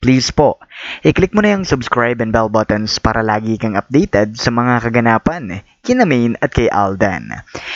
please po, i-click mo na yung subscribe and bell buttons para lagi kang updated sa mga kaganapan kina Maine at kay Alden.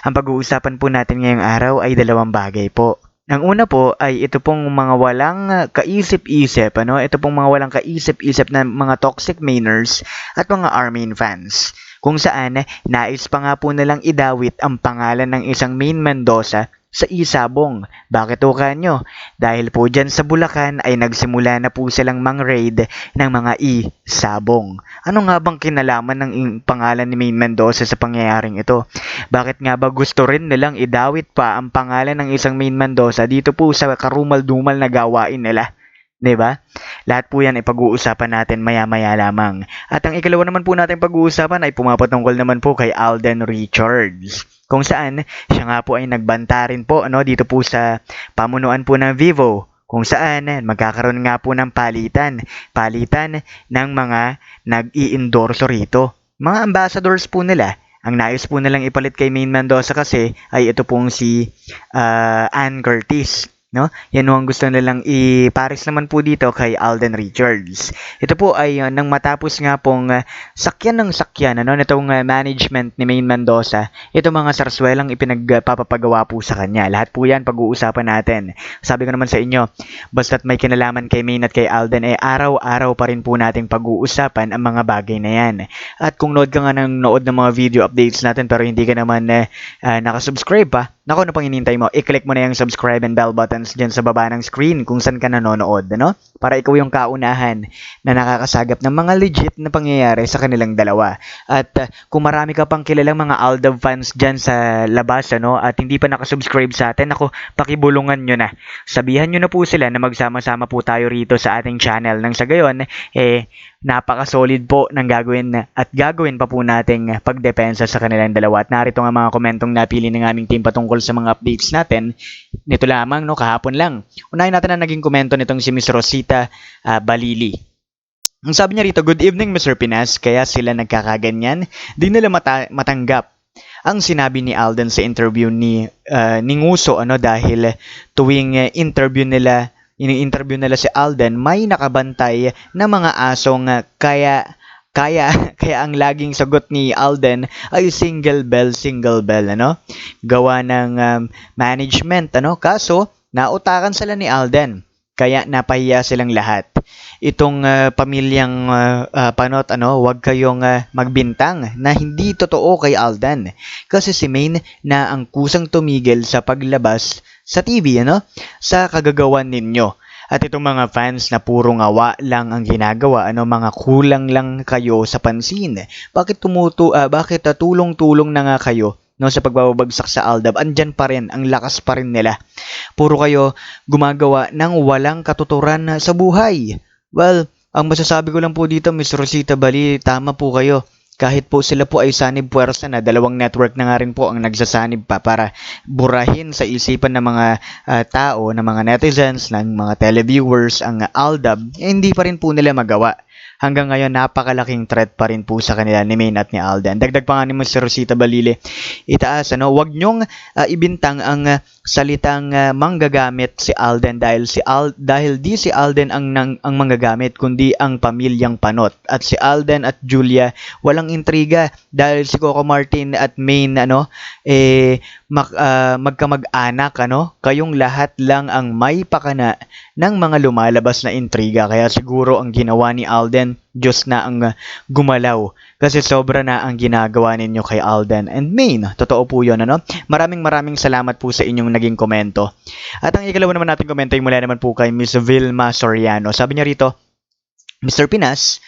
Ang pag-uusapan po natin ngayong araw ay dalawang bagay po. Ang una po ay ito pong mga walang kaisip-isip, ano? Ito pong mga walang kaisip-isip na mga toxic mainers at mga Armin fans. Kung saan, nais pa nga po nilang idawit ang pangalan ng isang main Mendoza sa isabong. Bakit o kanyo? Dahil po dyan sa Bulacan ay nagsimula na po silang mang-raid ng mga isabong. Ano nga bang kinalaman ng pangalan ni Maine Mendoza sa pangyayaring ito? Bakit nga ba gusto rin nilang idawit pa ang pangalan ng isang Maine Mendoza dito po sa karumal-dumal na gawain nila? 'Di ba? Lahat po 'yan ay pag-uusapan natin maya-maya lamang. At ang ikalawa naman po natin pag-uusapan ay pumapatungkol naman po kay Alden Richards. Kung saan siya nga po ay nagbanta rin po ano dito po sa pamunuan po ng Vivo kung saan magkakaroon nga po ng palitan, palitan ng mga nag-i-endorso rito. Mga ambassadors po nila. Ang nais po nilang ipalit kay Maine Mendoza kasi ay ito pong si uh, Ann Curtis no? Yan ang gusto nilang i-paris naman po dito kay Alden Richards. Ito po ay uh, nang matapos nga pong uh, sakyan ng sakyan ano nitong uh, management ni Maine Mendoza, ito mga sarswelang ipinagpapagawa po sa kanya. Lahat po 'yan pag-uusapan natin. Sabi ko naman sa inyo, basta't may kinalaman kay Maine at kay Alden eh araw-araw pa rin po nating pag-uusapan ang mga bagay na 'yan. At kung nood ka nga ng nood ng mga video updates natin pero hindi ka naman uh, uh, nakasubscribe pa, Nako, ano pang inintay mo? I-click mo na yung subscribe and bell buttons dyan sa baba ng screen kung saan ka nanonood, ano? Para ikaw yung kaunahan na nakakasagap ng mga legit na pangyayari sa kanilang dalawa. At uh, kung marami ka pang kilalang mga Aldab fans dyan sa labas, ano? At hindi pa nakasubscribe sa atin, ako, pakibulungan nyo na. Sabihan nyo na po sila na magsama-sama po tayo rito sa ating channel. Nang sa gayon, eh, napaka-solid po ng gagawin at gagawin pa po nating pagdepensa sa kanilang dalawa. At narito nga mga komentong napili ng aming team patungkol sa mga updates natin. Nito lamang, no, kahapon lang. Unahin natin ang naging komento nitong si Miss Rosita uh, Balili. Ang sabi niya rito, Good evening Mr. Pinas, kaya sila nagkakaganyan. Di nila mata- matanggap ang sinabi ni Alden sa interview ni uh, ni Nguso ano dahil tuwing interview nila ini-interview nila si Alden, may nakabantay na mga asong kaya kaya kaya ang laging sagot ni Alden ay single bell single bell ano? Gawa ng um, management ano? Kaso nautakan sila ni Alden kaya napahiya silang lahat. Itong uh, pamilyang uh, uh, panot ano? Wag kayong uh, magbintang na hindi totoo kay Alden. Kasi si Maine na ang kusang tumigil sa paglabas sa TV ano sa kagagawan ninyo at itong mga fans na puro ngawa lang ang ginagawa, ano mga kulang lang kayo sa pansin. Bakit tumutu uh, bakit uh, tulong-tulong na nga kayo no sa pagbabagsak sa Aldab? Andyan pa rin, ang lakas pa rin nila. Puro kayo gumagawa ng walang katuturan sa buhay. Well, ang masasabi ko lang po dito, Miss Rosita Bali, tama po kayo kahit po sila po ay sanib puwersa na dalawang network na nga rin po ang nagsasanib pa para burahin sa isipan ng mga uh, tao, ng mga netizens, ng mga televiewers ang Aldab, eh, hindi pa rin po nila magawa hanggang ngayon napakalaking threat pa rin po sa kanila ni Maine at ni Alden. Dagdag pa nga ni Mr. Rosita Balile, itaas ano, wag nyong uh, ibintang ang uh, salitang uh, manggagamit si Alden dahil si Al dahil di si Alden ang nang, ang manggagamit kundi ang pamilyang panot. At si Alden at Julia walang intriga dahil si Coco Martin at Maine ano eh mag, uh, magkamag-anak ano, kayong lahat lang ang may pakana ng mga lumalabas na intriga kaya siguro ang ginawa ni Alden Diyos na ang gumalaw kasi sobra na ang ginagawa ninyo kay Alden and Maine. Totoo po yun, ano? Maraming maraming salamat po sa inyong naging komento. At ang ikalawa naman natin komento ay mula naman po kay Miss Vilma Soriano. Sabi niya rito, Mr. Pinas,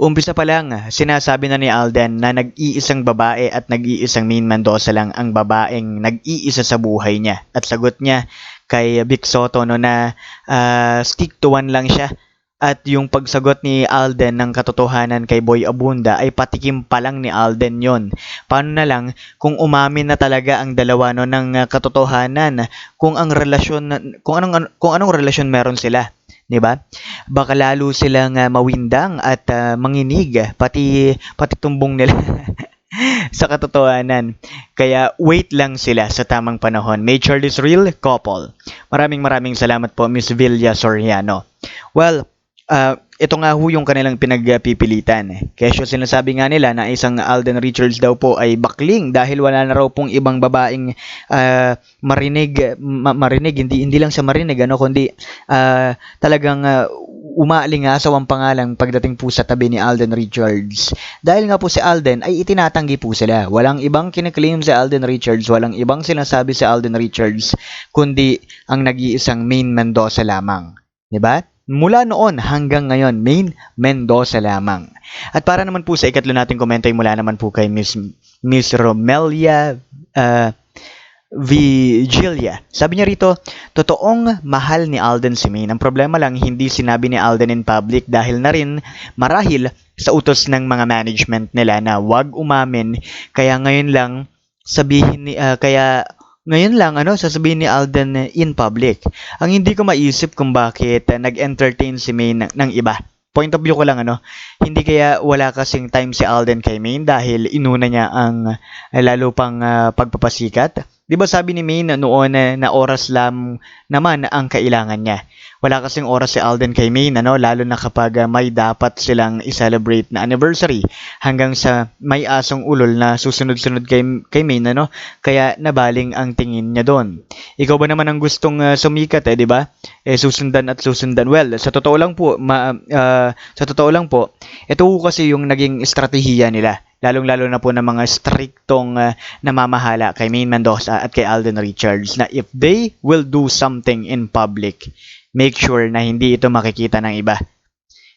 Umpisa pa lang, sinasabi na ni Alden na nag-iisang babae at nag-iisang Maine Mendoza lang ang babaeng nag-iisa sa buhay niya. At sagot niya kay Vic Soto no na uh, stick to one lang siya at yung pagsagot ni Alden ng katotohanan kay Boy Abunda ay patikim pa lang ni Alden yon. Paano na lang kung umamin na talaga ang dalawa no ng uh, katotohanan kung ang relasyon kung anong kung anong relasyon meron sila, 'di ba? Baka lalo silang uh, mawindang at uh, manginig pati pati tumbong nila sa katotohanan. Kaya wait lang sila sa tamang panahon. Major this real couple. Maraming maraming salamat po Miss Villa Soriano. Well, uh, ito nga ho yung kanilang pinagpipilitan. Kesyo sinasabi nga nila na isang Alden Richards daw po ay bakling dahil wala na raw pong ibang babaeng uh, marinig ma- marinig hindi hindi lang sa marinig ano kundi uh, talagang uh, umaalingasaw ang pangalang pagdating po sa tabi ni Alden Richards. Dahil nga po si Alden ay itinatanggi po sila. Walang ibang kiniklaim si Alden Richards, walang ibang sinasabi si Alden Richards, kundi ang nag-iisang main Mendoza lamang. 'Di ba? Mula noon hanggang ngayon, main Mendoza lamang. At para naman po sa ikatlo nating komento ay mula naman po kay Miss, Miss Romelia uh, Vigilia. Sabi niya rito, totoong mahal ni Alden si Maine. Ang problema lang, hindi sinabi ni Alden in public dahil na rin marahil sa utos ng mga management nila na wag umamin. Kaya ngayon lang sabihin ni uh, kaya ngayon lang ano sasabihin ni Alden in public. Ang hindi ko maisip kung bakit uh, nag-entertain si Maine ng, ng iba. Point of view ko lang ano, hindi kaya wala kasing time si Alden kay Maine dahil inuna niya ang uh, lalo pang uh, pagpapasikat. 'Di ba sabi ni Maine noon uh, na oras lang naman ang kailangan niya. Wala kasing oras si Alden kay Maine, ano, lalo na kapag uh, may dapat silang i-celebrate na anniversary hanggang sa may asong ulol na susunod-sunod kay, kay Maine, ano, kaya nabaling ang tingin niya doon. Ikaw ba naman ang gustong uh, sumikat, eh, di ba? Eh, susundan at susundan. Well, sa totoo lang po, ma, uh, sa totoo lang po, ito kasi yung naging estratehiya nila lalong-lalo na po ng mga striktong uh, namamahala kay Maine Mendoza at kay Alden Richards na if they will do something in public, make sure na hindi ito makikita ng iba.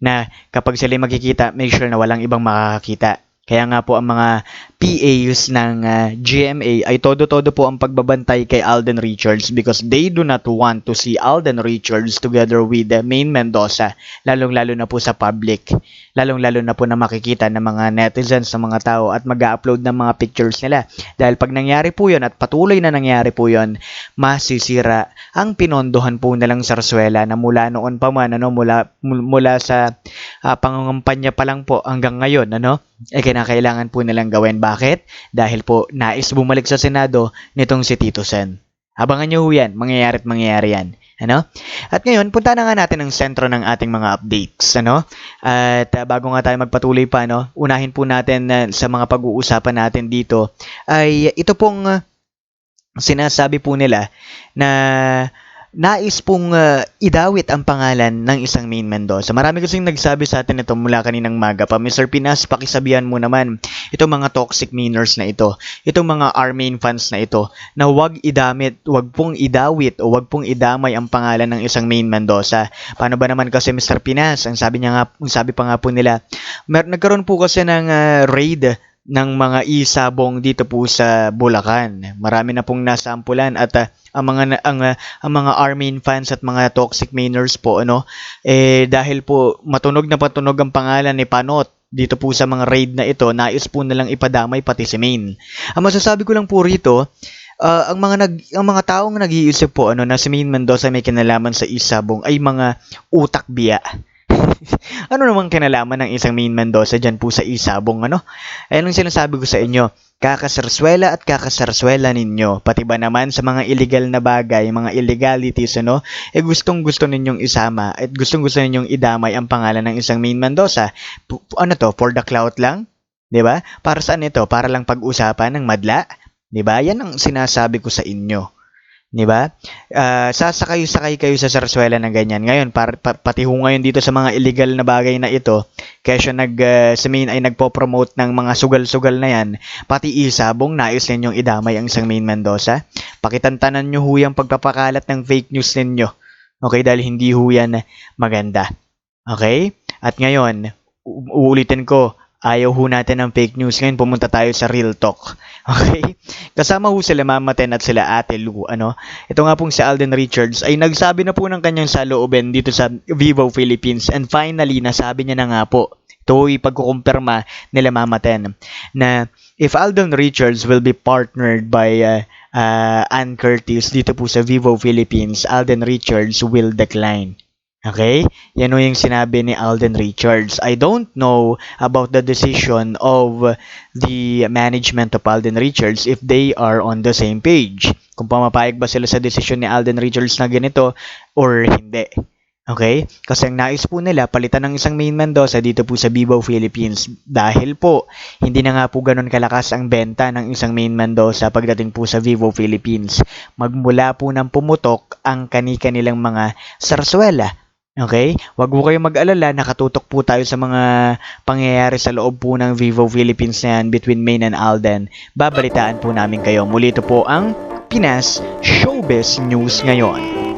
Na kapag sila makikita, make sure na walang ibang makakakita. Kaya nga po ang mga PAs ng uh, GMA ay todo-todo po ang pagbabantay kay Alden Richards because they do not want to see Alden Richards together with uh, Main Mendoza, lalong-lalo na po sa public. Lalong-lalo na po na makikita ng mga netizens, ng mga tao at mag-upload ng mga pictures nila. Dahil pag nangyari po yun at patuloy na nangyari po yun, masisira ang pinondohan po nilang sarsuela na mula noon pa man, ano, mula, mula sa uh, pangangampanya pa lang po hanggang ngayon, ano, eh kinakailangan po nilang gawin. Bakit? Dahil po nais bumalik sa Senado nitong si Tito Sen. Abangan nyo ho yan, mangyayari at mangyayari yan. Ano? At ngayon, punta na nga natin ang sentro ng ating mga updates. Ano? At uh, bago nga tayo magpatuloy pa, no, unahin po natin uh, sa mga pag-uusapan natin dito ay ito pong uh, sinasabi po nila na nais pong uh, idawit ang pangalan ng isang main Mendoza. Marami kasing nagsabi sa atin ito mula kaninang maga pa. Mr. Pinas, pakisabihan mo naman itong mga toxic mainers na ito, itong mga Armain fans na ito, na wag idamit, wag pong idawit o wag pong idamay ang pangalan ng isang main Mendoza. Paano ba naman kasi Mr. Pinas? Ang sabi niya nga, ang sabi pa nga po nila, mer- nagkaroon po kasi ng uh, raid ng mga isabong dito po sa Bulacan. Marami na pong nasampulan at uh, ang mga ang, uh, ang mga Armin fans at mga toxic mainers po ano eh dahil po matunog na patunog ang pangalan ni Panot dito po sa mga raid na ito, nais po nilang ipadamay pati si Main. Ang masasabi ko lang po rito, uh, ang mga nag ang mga taong nag-iisip po ano na si Main Mendoza may kinalaman sa isabong ay mga utak biya. ano namang kinalaman ng isang Main Mendoza dyan po sa isabong ano? Ayun ang sinasabi ko sa inyo kakasarswela at kakasarswela ninyo. Pati ba naman sa mga illegal na bagay, mga illegalities, ano, eh gustong gusto ninyong isama at gustong gusto ninyong idamay ang pangalan ng isang main Mendoza. P- ano to, for the clout lang? 'Di ba? Para saan ito? Para lang pag-usapan ng madla? 'Di ba? Yan ang sinasabi ko sa inyo. 'Di ba? Uh, sasakay-sakay kayo sa sarswela ng ganyan. Ngayon, par, pa, pati ho ngayon dito sa mga illegal na bagay na ito, kaya siya nag, uh, sa main ay nagpo-promote ng mga sugal-sugal na yan, pati isabong nais ninyong idamay ang isang main Mendoza. Pakitantanan nyo ho yung pagpapakalat ng fake news ninyo. Okay, dahil hindi ho yan maganda. Okay? At ngayon, uulitin ko, ayaw ho natin ng fake news. Ngayon pumunta tayo sa real talk. Okay? Kasama ho sila Mama Ten at sila Ate Lu. Ano? Ito nga pong si Alden Richards ay nagsabi na po ng kanyang salooben dito sa Vivo Philippines and finally nasabi niya na nga po ito ay pagkukumpirma nila Mama Ten na if Alden Richards will be partnered by uh, uh, Ann Curtis dito po sa Vivo Philippines, Alden Richards will decline. Okay? Yan yung sinabi ni Alden Richards. I don't know about the decision of the management of Alden Richards if they are on the same page. Kung pamapayag ba sila sa desisyon ni Alden Richards na ganito or hindi. Okay? Kasi ang nais po nila, palitan ng isang main Mendoza dito po sa Bibo, Philippines. Dahil po, hindi na nga po ganun kalakas ang benta ng isang main Mendoza pagdating po sa Vivo, Philippines. Magmula po ng pumutok ang kani-kanilang mga sarsuela. Okay? Huwag po kayong mag-alala, nakatutok po tayo sa mga pangyayari sa loob po ng Vivo Philippines na between Main and Alden. Babalitaan po namin kayo. Muli ito po ang Pinas Showbiz News ngayon.